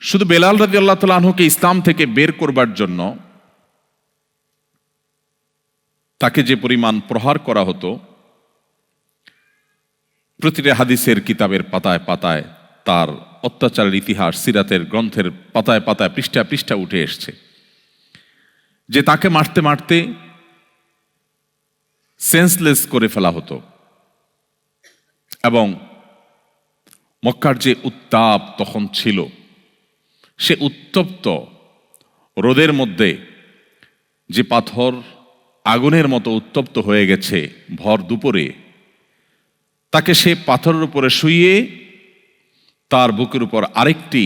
শুধু বেলাল রাজি আল্লাহ তালকে ইসলাম থেকে বের করবার জন্য তাকে যে পরিমাণ প্রহার করা হতো, প্রতিটা হাদিসের কিতাবের পাতায় পাতায় তার অত্যাচারের ইতিহাস, সিরাতের গ্রন্থের পাতায় পাতায় পৃষ্ঠা পৃষ্ঠা উঠে এসছে। যে তাকে মারতে মারতে সেন্সলেস করে ফেলা হতো এবং মক্কার যে উত্তাপ তখন ছিল সে উত্তপ্ত রোদের মধ্যে যে পাথর আগুনের মতো উত্তপ্ত হয়ে গেছে ভর দুপুরে, তাকে সে পাথরের উপরে শুইয়ে তার বুকের উপর আরেকটি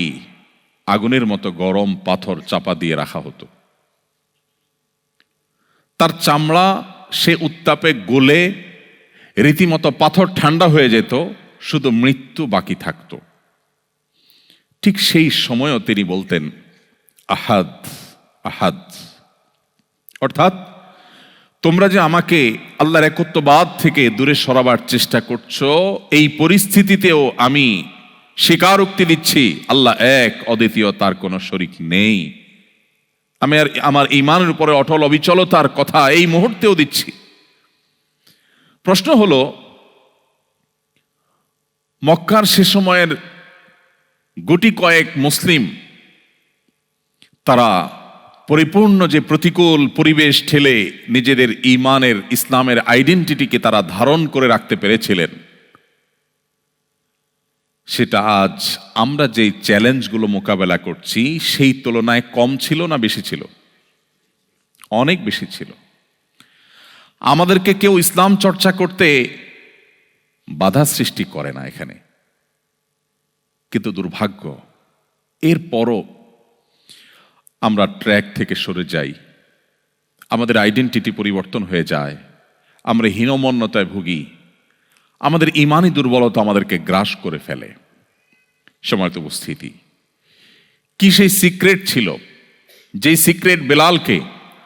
আগুনের মতো গরম পাথর চাপা দিয়ে রাখা হতো। তার চামড়া সে উত্তাপে গলে, রীতিমতো পাথর ঠান্ডা হয়ে যেত, শুধু মৃত্যু বাকি থাকত। ঠিক সেই সময়ও তিনি বলতেন, আহাদ আহাদ। অর্থাৎ, তোমরা যে আমাকে আল্লাহর একত্ববাদ থেকে দূরে সরাবার চেষ্টা করছ, এই পরিস্থিতিতেও আমি স্বীকারোক্তি দিচ্ছি, আল্লাহ এক, অদ্বিতীয় তার কোনো শরিক নেই। আমি আর আমার ইমানের উপরে অটল অবিচলতার কথা এই মুহূর্তেও দিচ্ছি। প্রশ্ন হলো, মক্কার সে সময়ের গুটি কয়েক মুসলিম, তারা পরিপূর্ণ যে প্রতিকূল পরিবেশ ঠেলে নিজেদের ইমানের ইসলামের আইডেন্টিটিকে তারা ধারণ করে রাখতে পেরেছিলেন, সেটা আজ আমরা যে চ্যালেঞ্জগুলো মোকাবেলা করছি, সেই তুলনায় কম ছিল না বেশি ছিল? অনেক বেশি ছিল। আমাদেরকে কেউ ইসলাম চর্চা করতে বাধা সৃষ্টি করে না এখানে। কিন্তু দুর্ভাগ্য এরপরও আমরা ট্র্যাক থেকে সরে যাই। আমাদের আইডেন্টিটি পরিবর্তন হয়ে যায়। আমরা হীনমন্যতায় ভুগি। আমাদের ইমানই দুর্বলতা আমাদেরকে গ্রাস করে ফেলে। সময়ত উপস্থিতি, কি সেই সিক্রেট ছিল? যেই সিক্রেট বেলালকে,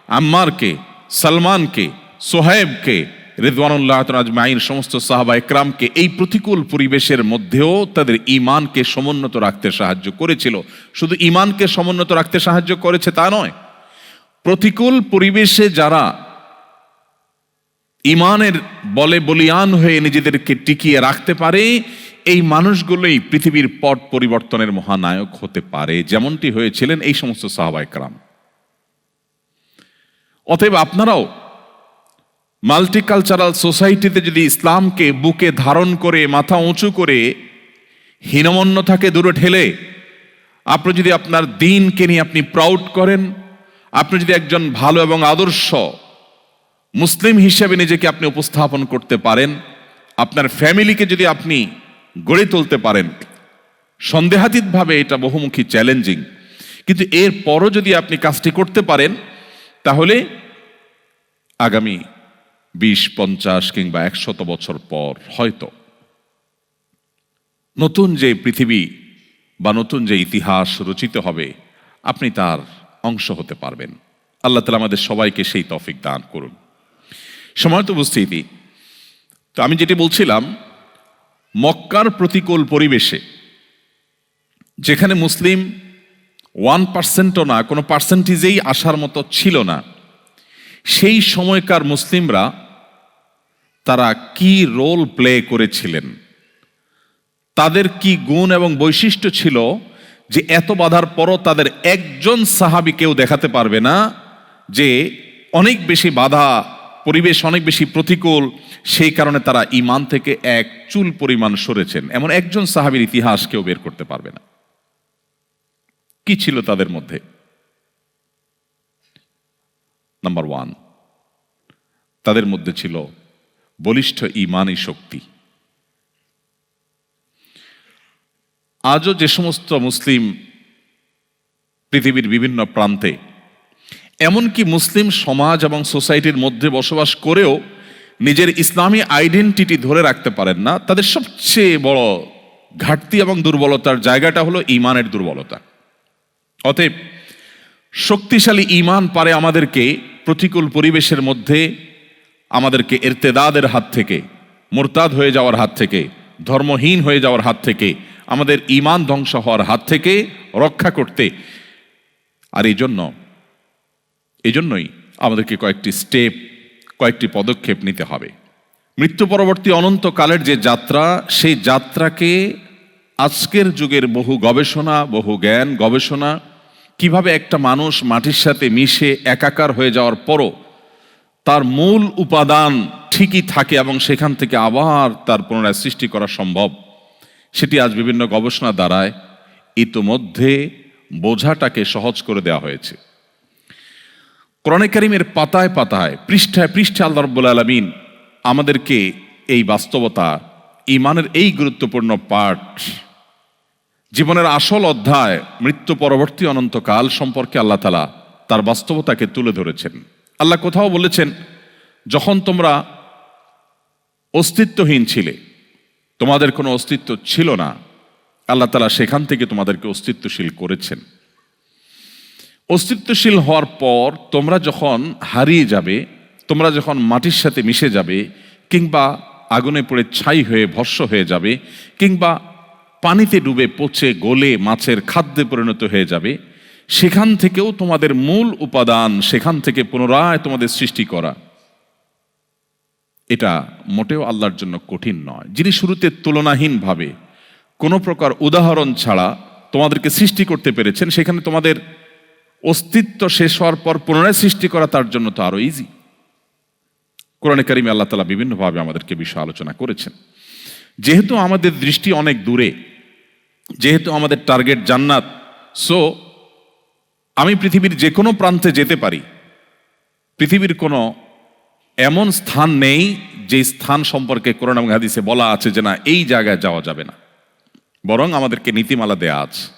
আম্মারকে, সালমানকে সোহেবকে রেদওয়ানুল্লাহ আজমাইন, সমস্ত সাহাবা একরামকে এই প্রতিকূল পরিবেশের মধ্যেও তাদের ইমানকে সমুন্নত রাখতে সাহায্য করেছিল। শুধু ইমানকে সমুন্নত রাখতে সাহায্য করেছে তা নয়, প্রতিকূল পরিবেশে যারা ইমানের বলে বলিয়ান হয়ে নিজেদেরকে টিকিয়ে রাখতে পারে, এই মানুষগুলোই পৃথিবীর পট পরিবর্তনের মহানায়ক হতে পারে, যেমনটি হয়েছিলেন এই সমস্ত সাহাবাইকরাম অতএব আপনারাও মাল্টিকালচারাল সোসাইটিতে যদি ইসলামকে বুকে ধারণ করে, মাথা উঁচু করে হীনমন্যতাকে দূরে ঠেলে, আপনি যদি আপনার দিনকে নিয়ে আপনি প্রাউড করেন, আপনি যদি একজন ভালো এবং আদর্শ মুসলিম হিসেবে নিজেকে আপনি উপস্থাপন করতে পারেন, আপনার ফ্যামিলিকে যদি আপনি গড়ে তুলতে পারেন, সন্দেহাতীতভাবে এটা বহুমুখী চ্যালেঞ্জিং। কিন্তু এর পরও যদি আপনি কাজটি করতে পারেন, তাহলে আগামী বিশ, পঞ্চাশ কিংবা একশত বছর পর হয়তো। নতুন যে পৃথিবী বা নতুন যে ইতিহাস রচিত হবে, আপনি তার অংশ হতে পারবেন। আল্লাহ তালা আমাদের সবাইকে সেই তফিক দান করুন। সময় তো উপস্থিতি, তো আমি যেটি বলছিলাম, মক্কার প্রতিকূল পরিবেশে, যেখানে মুসলিম ওয়ান পার্সেন্টও না, কোনো পার্সেন্টেজেই আসার মতো ছিল না, সেই সময়কার মুসলিমরা তারা কি রোল প্লে করেছিলেন? তাদের কি গুণ এবং বৈশিষ্ট্য ছিল যে এত বাধার পরও তাদের একজন সাহাবি কেউ দেখাতে পারবে না, যে অনেক বেশি বাধা, পরিবেশ অনেক বেশি প্রতিকূল, সেই কারণে তারা ইমান থেকে এক চুল পরিমাণ সরেছেন। এমন একজন সাহাবির ইতিহাস কেউ বের করতে পারবে না। কি ছিল তাদের মধ্যে? নাম্বার ওয়ান তাদের মধ্যে ছিল বলিষ্ঠ ইমানই শক্তি। আজও যে সমস্ত মুসলিম পৃথিবীর বিভিন্ন প্রান্তে, এমনকি মুসলিম সমাজ এবং সোসাইটির মধ্যে বসবাস করেও নিজের ইসলামী আইডেন্টিটি ধরে রাখতে পারেন না, তাদের সবচেয়ে বড় ঘাটতি এবং দুর্বলতার জায়গাটা হলো ইমানের দুর্বলতা। অতএব শক্তিশালী ইমান পারে আমাদেরকে প্রতিকূল পরিবেশের মধ্যে আমাদেরকে এরতেদাদের হাত থেকে, মোরতাদ হয়ে যাওয়ার হাত থেকে, ধর্মহীন হয়ে যাওয়ার হাত থেকে, আমাদের ইমান ধ্বংস হওয়ার হাত থেকে রক্ষা করতে। আর এই জন্য, এই জন্যই আমাদেরকে কয়েকটি স্টেপ কয়েকটি পদক্ষেপ নিতে হবে। মৃত্যু পরবর্তী অনন্তকালের যে যাত্রা, সেই যাত্রাকে আজকের যুগের বহু গবেষণা, বহু জ্ঞান গবেষণা, কীভাবে একটা মানুষ মাটির সাথে মিশে একাকার হয়ে যাওয়ার পরও তার মূল উপাদান ঠিকই থাকে এবং সেখান থেকে আবার তার পুনরায় সৃষ্টি করা সম্ভব। সেটি আজ বিভিন্ন গবেষণা দ্বারায় ইতোমধ্যে বোঝাটাকে সহজ করে দেওয়া হয়েছে। কোরআনে পাতায় পাতায়, পৃষ্ঠায় পৃষ্ঠা আল্লাহ রব্বুল আলমিন আমাদেরকে এই বাস্তবতা ইমানের এই গুরুত্বপূর্ণ পাঠ, জীবনের আসল অধ্যায়, মৃত্যু পরবর্তী অনন্তকাল সম্পর্কে আল্লাহ তালা তার বাস্তবতাকে তুলে ধরেছেন। আল্লাহ কোথাও বলেছেন, যখন তোমরা অস্তিত্বহীন ছিলে, তোমাদের কোনো অস্তিত্ব ছিল না, আল্লাহ তালা সেখান থেকে তোমাদেরকে অস্তিত্বশীল করেছেন। অস্তিত্বশীল হওয়ার পর তোমরা যখন হারিয়ে যাবে, তোমরা যখন মাটির সাথে মিশে যাবে, কিংবা আগুনে পড়ে ছাই হয়ে ভস্য হয়ে যাবে, কিংবা পানিতে ডুবে পচে গলে মাছের খাদ্যে পরিণত হয়ে যাবে সেখান থেকেও তোমাদের মূল উপাদান সেখান থেকে পুনরায় তোমাদের সৃষ্টি করা। এটা মোটেও আল্লাহর জন্য কঠিন নয়। যিনি শুরুতে তুলনাহীনভাবে কোনো প্রকার উদাহরণ ছাড়া তোমাদেরকে সৃষ্টি করতে পেরেছেন, সেখানে তোমাদের অস্তিত্ব শেষ হওয়ার পর পুনরায় সৃষ্টি করা তার জন্য তো আরও ইজি কোরআনে কারিমে আল্লাহ তালা বিভিন্নভাবে আমাদেরকে বিষয় আলোচনা করেছেন। যেহেতু আমাদের দৃষ্টি অনেক দূরে, যেহেতু আমাদের টার্গেট জান্নাত সো আমি পৃথিবীর যে কোনো প্রান্তে যেতে পারি। পৃথিবীর কোনো এমন স্থান নেই যে স্থান সম্পর্কে কোরআন এবং হাদিসে বলা আছে যে না, এই জায়গায় যাওয়া যাবে না। বরং আমাদেরকে নীতিমালা দেয়া আছে।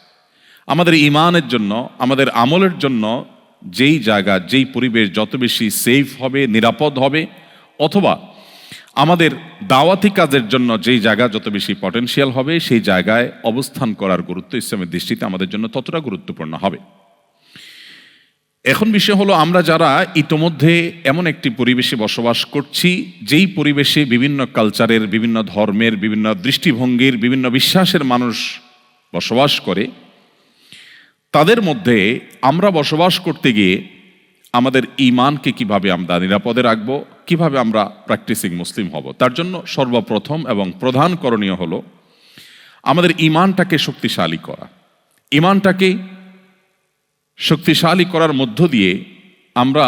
আমাদের ইমানের জন্য, আমাদের আমলের জন্য যেই জায়গা, যেই পরিবেশ যত বেশি সেফ হবে, নিরাপদ হবে, অথবা আমাদের দাওয়াতি কাজের জন্য যেই জায়গা যত বেশি পটেনশিয়াল হবে, সেই জায়গায় অবস্থান করার গুরুত্ব ইসলামের দৃষ্টিতে আমাদের জন্য ততটা গুরুত্বপূর্ণ হবে। এখন বিষয় হলো, আমরা যারা ইতোমধ্যে এমন একটি পরিবেশে বসবাস করছি, যেই পরিবেশে বিভিন্ন কালচারের বিভিন্ন ধর্মের, বিভিন্ন দৃষ্টিভঙ্গির, বিভিন্ন বিশ্বাসের মানুষ বসবাস করে, তাদের মধ্যে আমরা বসবাস করতে গিয়ে আমাদের ইমানকে কীভাবে আমরা নিরাপদে রাখব, কীভাবে আমরা প্র্যাকটিসিং মুসলিম হব, তার জন্য সর্বপ্রথম এবং প্রধান করণীয় হলো, আমাদের ইমানটাকে শক্তিশালী করা। ইমানটাকে শক্তিশালী করার মধ্য দিয়ে আমরা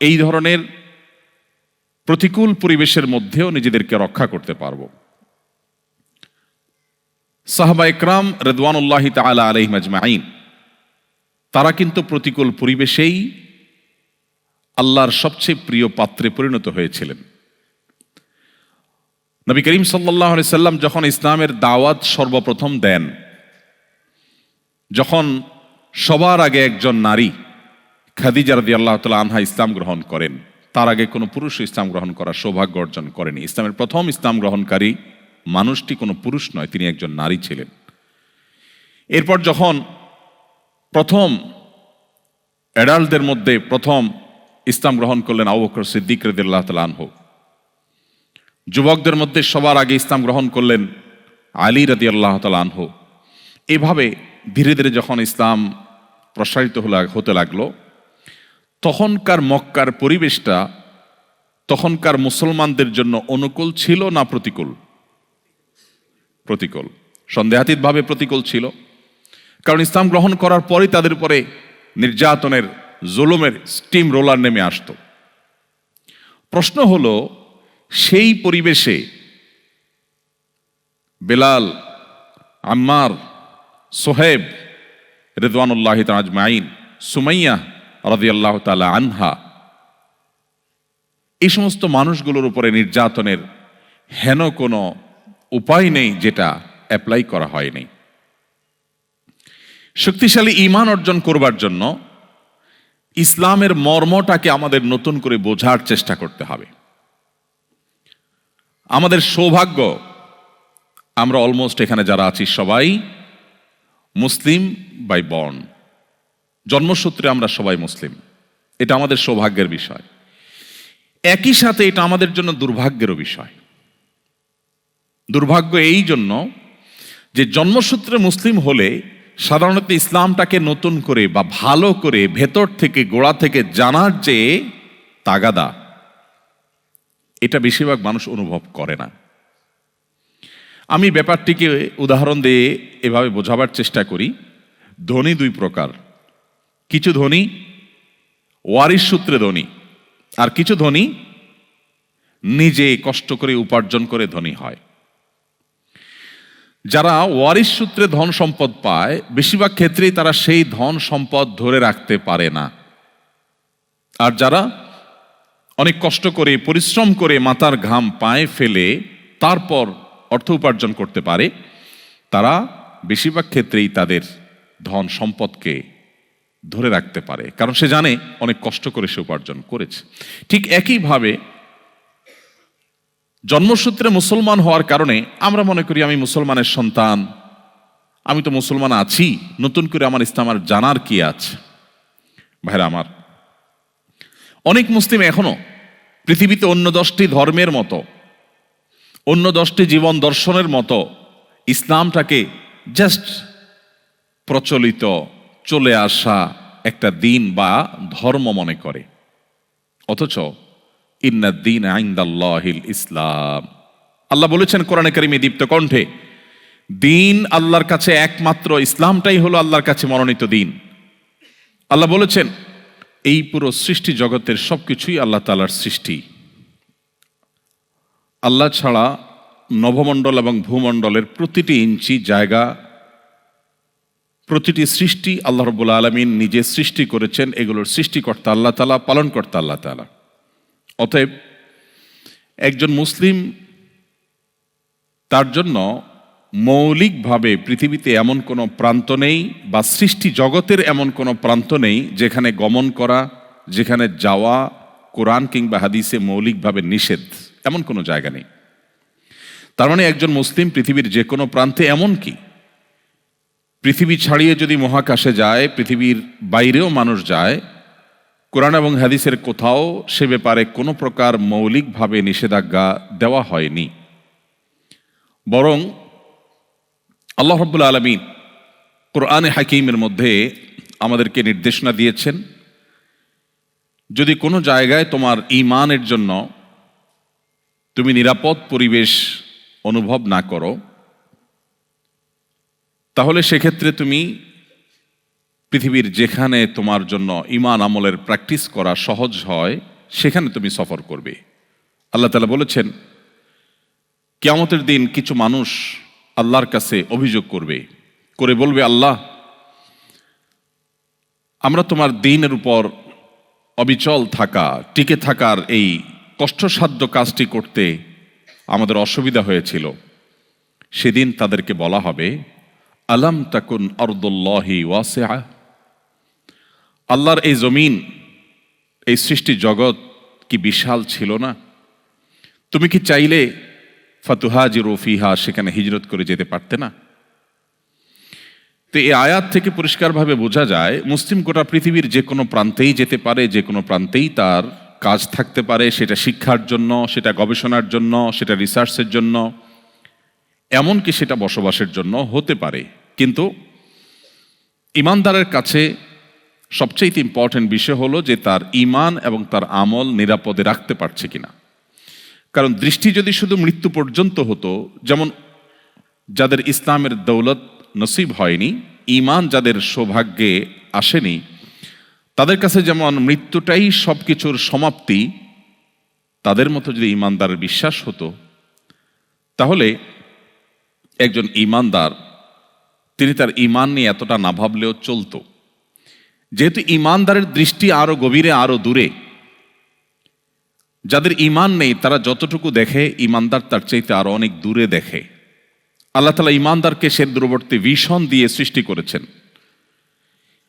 এই ধরনের প্রতিকূল পরিবেশের মধ্যেও নিজেদেরকে রক্ষা করতে পারব। সাহবা ইকরাম রেদওয়ানুল্লাহ তালা আলহিম আজমাইন তারা কিন্তু প্রতিকূল পরিবেশেই আল্লাহর সবচেয়ে প্রিয় পাত্রে পরিণত হয়েছিলেন। নবী করিম সাল্লাহ সাল্লাম যখন ইসলামের দাওয়াত সর্বপ্রথম দেন, যখন সবার আগে একজন নারী খাদিজা রদি আল্লাহ তালা আনহা ইসলাম গ্রহণ করেন। তার আগে কোনো পুরুষ ইসলাম গ্রহণ করার সৌভাগ্য অর্জন করেনি। ইসলামের প্রথম ইসলাম গ্রহণকারী মানুষটি কোনো পুরুষ নয়, তিনি একজন নারী ছিলেন। এরপর যখন প্রথম অ্যাডাল্টদের মধ্যে প্রথম ইসলাম গ্রহণ করলেন আবু বকর সিদ্দিক রদিল্লাহ তালা আনহু। যুবকদের মধ্যে সবার আগে ইসলাম গ্রহণ করলেন আলী রদি আল্লাহ তালা আনহু। এভাবে ধীরে ধীরে যখন ইসলাম প্রসারিত হতে লাগল, তখনকার মক্কার পরিবেশটা তখনকার মুসলমানদের জন্য অনুকূল ছিল না প্রতিকূল? প্রতিকূল। সন্দেহাতীতভাবে প্রতিকূল ছিল। কারণ ইসলাম গ্রহণ করার পরই তাদের উপরে নির্যাতনের, জুলুমের স্টিম রোলার নেমে আসতো। প্রশ্ন হলো, সেই পরিবেশে বেলাল, আম্মার সোহেব রেদওয়ানুল্লাহ তাজমাইন সুমাইয়া রাদিয়াল্লাহ তালা আনহা। এই সমস্ত মানুষগুলোর উপরে নির্যাতনের হেন কোনো উপায় নেই যেটা অ্যাপ্লাই করা হয়নি। শক্তিশালী ইমান অর্জন করবার জন্য ইসলামের মর্মটাকে আমাদের নতুন করে বোঝার চেষ্টা করতে হবে। আমাদের সৌভাগ্য, আমরা অলমোস্ট এখানে যারা আছি সবাই মুসলিম বাই বর্ন। জন্মসূত্রে আমরা সবাই মুসলিম। এটা আমাদের সৌভাগ্যের বিষয়। একই সাথে এটা আমাদের জন্য দুর্ভাগ্যেরও বিষয়। দুর্ভাগ্য এই জন্য যে জন্মসূত্রে মুসলিম হলে সাধারণত ইসলামটাকে নতুন করে বা ভালো করে ভেতর থেকে গোড়া থেকে জানার যে তাগাদা, এটা বেশিরভাগ মানুষ অনুভব করে না। আমি ব্যাপারটিকে উদাহরণ দিয়ে এভাবে বোঝাবার চেষ্টা করি। ধনী দুই প্রকার। কিছু ধনী ওয়ারিশ সূত্রে ধনী আর কিছু ধনী নিজে কষ্ট করে উপার্জন করে ধনী হয়। যারা ওয়ারিশ সূত্রে ধন সম্পদ পায়, বেশিরভাগ ক্ষেত্রেই তারা সেই ধন সম্পদ ধরে রাখতে পারে না। আর যারা অনেক কষ্ট করে, পরিশ্রম করে মাথার ঘাম পায়ে ফেলে, তারপর অর্থ উপার্জন করতে পারে, তারা বেশিরভাগ ক্ষেত্রেই তাদের ধন সম্পদকে ধরে রাখতে পারে। কারণ সে জানে অনেক কষ্ট করে সে উপার্জন করেছে। ঠিক একইভাবে জন্মসূত্রে মুসলমান হওয়ার কারণে আমরা মনে করি আমি মুসলমানের সন্তান, আমি তো মুসলমান আছি, নতুন করে আমার ইসলাম জানার কি আছে? ভাইরা আমার, অনেক মুসলিম এখনও পৃথিবীতে অন্য দশটি ধর্মের মতো অন্য দশটি জীবন দর্শনের মতো ইসলামটাকে জাস্ট প্রচলিত চলে আসা একটা দিন বা ধর্ম মনে করে। অথচ ইন্নাদ্দিন আইন্দাল্লাহিল ইসলাম। আল্লাহ বলেছেন কোরআনে কারিমে দীপ্ত কণ্ঠে, দিন আল্লাহর কাছে একমাত্র, ইসলামটাই হলো আল্লাহর কাছে মনোনীত দিন। আল্লাহ বলেছেন, এই পুরো সৃষ্টি জগতের সবকিছুই আল্লাহ তালার সৃষ্টি। আল্লাহ ছাড়া নভমণ্ডল এবং ভূমণ্ডলের প্রতিটি ইঞ্চি জায়গা, প্রতিটি সৃষ্টি আল্লাহ রবুল্লা আলমিন নিজে সৃষ্টি করেছেন। এগুলোর সৃষ্টিকর্তা আল্লাহ তালা পালনকর্তা আল্লাহ তালা অতএব একজন মুসলিম তার জন্য মৌলিকভাবে পৃথিবীতে এমন কোনো প্রান্ত নেই বা সৃষ্টি জগতের এমন কোনো প্রান্ত নেই যেখানে গমন করা, যেখানে যাওয়া, কোরআন কিংবা হাদিসে মৌলিকভাবে নিষেধ। এমন কোনো জায়গা নেই। তার মানে একজন মুসলিম পৃথিবীর যে কোনো প্রান্তে এমন কি? পৃথিবী ছাড়িয়ে যদি মহাকাশে যায়, পৃথিবীর বাইরেও মানুষ যায়, কোরআন এবং হাদিসের কোথাও সে ব্যাপারে কোনো প্রকার মৌলিকভাবে নিষেধাজ্ঞা দেওয়া হয়নি। বরং আল্লাহ রব্বুল আলমিন কোরআনে হাকিমের মধ্যে আমাদেরকে নির্দেশনা দিয়েছেন, যদি কোনো জায়গায় তোমার ইমানের জন্য তুমি নিরাপদ পরিবেশ অনুভব না করো, তাহলে সেক্ষেত্রে তুমি পৃথিবীর যেখানে তোমার জন্য ইমান আমলের প্র্যাকটিস করা সহজ হয়, সেখানে তুমি সফর করবে। আল্লাহ তালা বলেছেন, কেয়ামতের দিন কিছু মানুষ আল্লাহর কাছে অভিযোগ করবে, করে বলবে, আল্লাহ, আমরা তোমার দিনের উপর অবিচল থাকা, টিকে থাকার এই কষ্টসাধ্য কাজটি করতে আমাদের অসুবিধা হয়েছিল। সেদিন তাদেরকে বলা হবে, আলাম তাকুন অর্দুল্লাহি ওয়াসেআ? আল্লাহর এই জমিন, এই সৃষ্টি জগৎ কি বিশাল ছিল না? তুমি কি চাইলে ফাতুহাজি রফিহা সেখানে হিজরত করে যেতে পারতে না? তো এই আয়াত থেকে পরিষ্কারভাবে বোঝা যায়, মুসলিম গোটা পৃথিবীর যে কোনো প্রান্তেই যেতে পারে, যে কোনো প্রান্তেই তার কাজ থাকতে পারে, সেটা শিক্ষার জন্য, সেটা গবেষণার জন্য, সেটা রিসার্চের জন্য, এমনকি সেটা বসবাসের জন্য হতে পারে। কিন্তু ইমানদারের কাছে সবচেয়ে ইম্পর্টেন্ট বিষয় হলো যে তার ইমান এবং তার আমল নিরাপদে রাখতে পারছে কিনা। কারণ দৃষ্টি যদি শুধু মৃত্যু পর্যন্ত হতো, যেমন যাদের ইসলামের দৌলত নসিব হয়নি ইমান যাদের সৌভাগ্যে আসেনি তাদের কাছে যেমন মৃত্যুটাই সব কিছুর সমাপ্তি, তাদের মতো যদি ইমানদারের বিশ্বাস হতো, তাহলে একজন ইমানদার, তিনি তার ইমান নিয়ে এতটা না ভাবলেও চলতো। যেহেতু ইমানদারের দৃষ্টি আরও গভীরে আরও দূরে, যাদের ইমান নেই, তারা যতটুকু দেখে, ইমানদার তার চাইতে আরও অনেক দূরে দেখে। আল্লাহ তালা ইমানদারকে সে দূরবর্তী ভীষণ দিয়ে সৃষ্টি করেছেন।